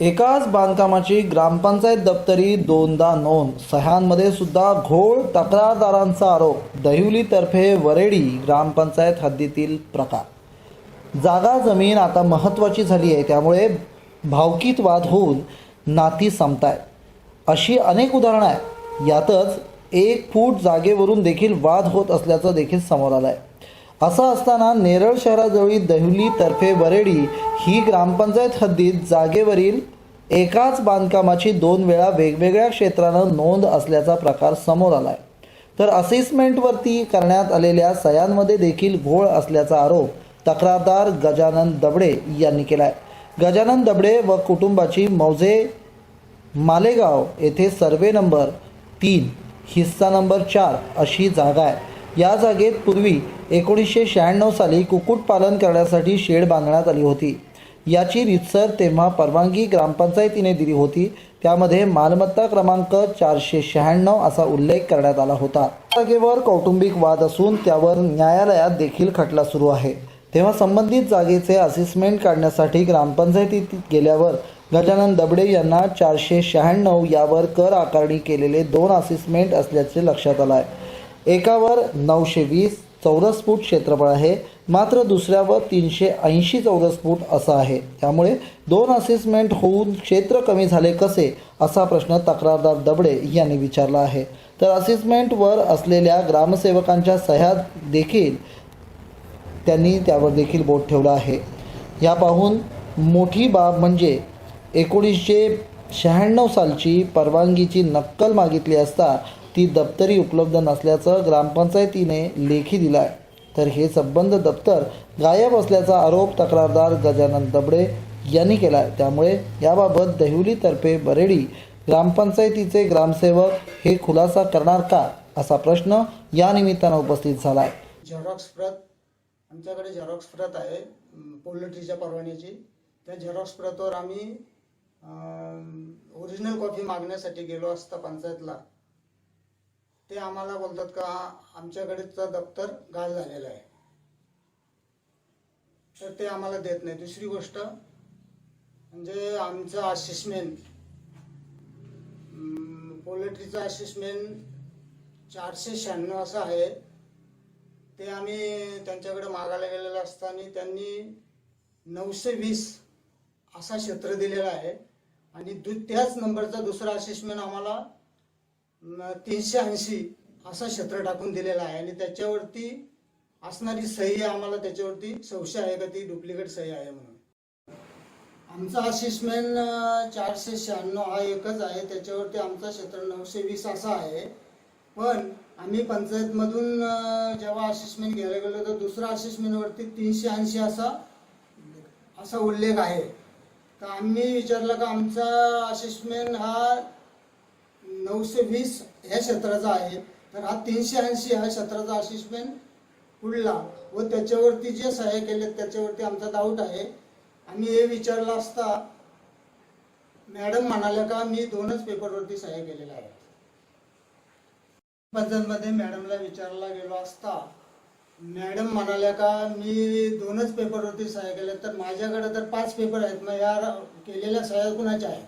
एकाच बांधकामाची ग्रामपंचायत दप्तरी दोनदा नोंद. सह्यांमध्ये सुद्धा घोळ तक्रारदारांचा आरोप. दहिवलीतर्फे वरेडी ग्रामपंचायत हद्दीतील प्रकार. जागा जमीन आता महत्त्वाची झाली आहे. त्यामुळे भावकीत वाद होऊन नाती संपतायत. अशी अनेक उदाहरणं आहेत. यातच एक फूट जागेवरून देखील वाद होत असल्याचं देखील समोर आलं आहे असं असताना नेरळ शहराजवळील दहिवली तर्फे वरेडी ही ग्रामपंचायत हद्दीत जागेवरील एकाच बांधकामाची दोन वेळा वेगवेगळ्या क्षेत्रानं नोंद असल्याचा प्रकार समोर आलाय. तर असेसमेंटवरती करण्यात आलेल्या सह्यांमध्ये देखील घोळ असल्याचा आरोप तक्रारदार गजानन दबडे यांनी केलाय. गजानन दबडे व कुटुंबाची मौजे मालेगाव येथे सर्वे नंबर तीन हिस्सा नंबर चार अशी जागा आहे. या जागेत पूर्वी एकोणीसशे शहाण्णव साली कुक्कुटपालन करण्यासाठी शेड बांधण्यात आली होती. याची रितसर तेव्हा परवानगी ग्रामपंचायतीने दिली होती. त्यामध्ये मालमत्ता क्रमांक चारशे शहाण्णव असा उल्लेख करण्यात आला होता. जागेवर कौटुंबिक वाद असून त्यावर न्यायालयात देखील खटला सुरू आहे. तेव्हा संबंधित जागेचे असेसमेंट काढण्यासाठी ग्रामपंचायतीत गेल्यावर गजानन दबडे यांना चारशे शहाण्णव यावर कर आकारणी केलेले दोन असेसमेंट असल्याचे लक्षात आलं आहे एकावर नऊशे वीस चौरस फूट क्षेत्रफळ आहे. मात्र दुसऱ्यावर तीनशे ऐंशी चौरस फूट असं आहे. त्यामुळे दोन असेसमेंट होऊन क्षेत्र कमी झाले कसे असा प्रश्न तक्रारदार दबडे यांनी विचारला आहे. तर असेसमेंटवर असलेल्या ग्रामसेवकांच्या सह्या देखील त्यांनी त्यावर देखील बोट ठेवलं आहे. या पाहून मोठी बाब म्हणजे एकोणीसशे शहाण्णव सालची परवानगीची नक्कल मागितली असता ती दप्तरी उपलब्ध नसल्याचं ग्रामपंचायतीने लेखी दिला आहे तर हे संबंध दप्तर गायब असल्याचा आरोप तक्रारदार गजानन दबडे यांनी केला आहे त्यामुळे याबाबत दहिवलीतर्फे बरेडी ग्रामपंचायतीचे ग्रामसेवक हे खुलासा करणार का असा प्रश्न या निमित्तानं उपस्थित झाला आहे झेरॉक्स प्रत आमच्याकडे झेरॉक्स प्रत आहे पोल्ट्रीच्या परवान्याची त्या झेरॉक्स प्रतवर आम्ही ओरिजिनल कॉपी मागण्यासाठी गेलो असता पंचायतला. ते आम्हाला बोलतात का आमच्याकडेचं दप्तर गाल झालेलं आहे. तर ते आम्हाला देत नाही. दुसरी गोष्ट म्हणजे आमचं असेसमेंट पोल्ट्रीचं असेसमेंट चारशे शहाण्णव असं आहे. ते आम्ही त्यांच्याकडे मागायला गेलेलं असताना त्यांनी नऊशे वीस असा क्षेत्र दिलेला आहे. आणि दु त्याच नंबरचा दुसरा असेसमेंट आम्हाला तीनशे ऐंशी असा क्षेत्र टाकून दिलेला आहे. आणि त्याच्यावरती असणारी सही आम्हाला त्याच्यावरती संशय आहे का ती डुप्लिकेट सही आहे म्हणून. आमचा असेसमेंट चारशे शहाण्णव हा एकच आहे. त्याच्यावरती आमचा क्षेत्र नऊशे वीस असा आहे. पण आम्ही पंचायतमधून जेव्हा असेसमेंट घ्यायला गेलो तर दुसरा असेसमेंटवरती तीनशे ऐंशी असा असा उल्लेख आहे. तर आम्ही विचारलं का आमचा असेसमेंट हा नऊशे वीस ह्या क्षेत्राचा आहे. तर हा तीनशे ऐंशी ह्या क्षेत्राचा आशिश पेन उडला व त्याच्यावरती जे सह्या केले त्याच्यावरती आमचा डाऊट आहे. आम्ही हे विचारलं असता मॅडम म्हणाल्या का मी दोनच पेपरवरती सह्या केलेल्या आहेत. पद्धतमध्ये मॅडमला विचारला गेलो असता मॅडम म्हणाल्या का मी दोनच पेपरवरती सह्या केल्या तर माझ्याकडे तर पाच पेपर आहेत मग या केलेल्या सह्या कुणाच्या आहेत?